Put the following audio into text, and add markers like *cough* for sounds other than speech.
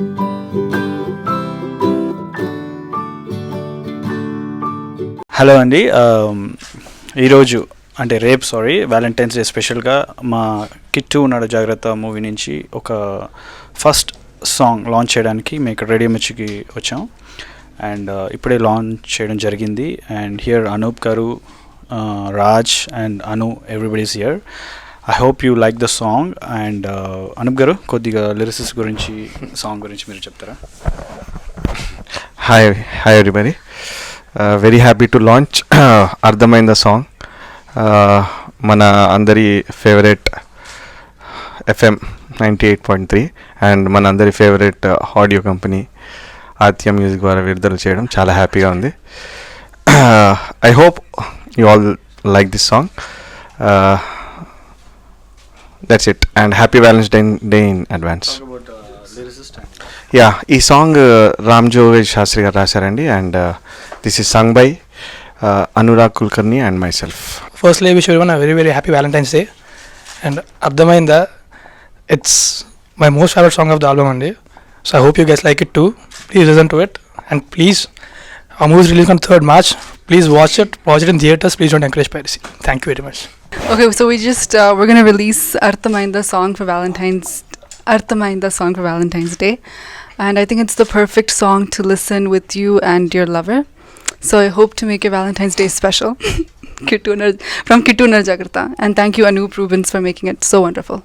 Hello అండి ఈరోజు అంటే రేపు సారీ వ్యాలంటైన్స్ డే స్పెషల్గా మా కిట్టు ఉన్నాడు జాగ్రత్త మూవీ నుంచి ఒక ఫస్ట్ సాంగ్ లాంచ్ చేయడానికి మేము ఇక్కడ రేడియో మిర్చికి వచ్చాం. అండ్ uh, ఇప్పుడే లాంచ్ చేయడం జరిగింది. And here Anoop garu Raj and Anu everybody's here I hope you like the song and Anoop garu కొద్దిగా లిరిసిస్ గురించి సాంగ్ గురించి మీరు చెప్తారా? Hi hi everybody very happy to launch అర్థమైంద song మన అందరి favourite FM ninety eight point three and మన అందరి favourite audio company Aditya music ద్వారా విడుదల చేయడం చాలా హ్యాపీగా ఉంది. I hope you all like this song that's it and happy Valentine's day day in advance yeah ఈ సాంగ్ రామ్ జోగేష్ శాస్త్రి గారు రాశారండి and this is sung by Anurag Kulkarni and myself firstly wish every one very very happy Valentine's day and అర్థమైందా it's my most favourite song of the album అండి so I hope you guys like it too please listen to it and please uh movies release on third March please watch it watch it in theatres please don't encourage piracy thank you very much Okay, so we just uh, we're gonna release Arthamainda song for Valentine's Arthamainda song for Valentine's Day, and I think it's the perfect song to listen with you and your lover. So I hope to make your Valentine's Day special. *laughs* From Kittu Jagrata, and thank you Anoop Rubens for making it so wonderful.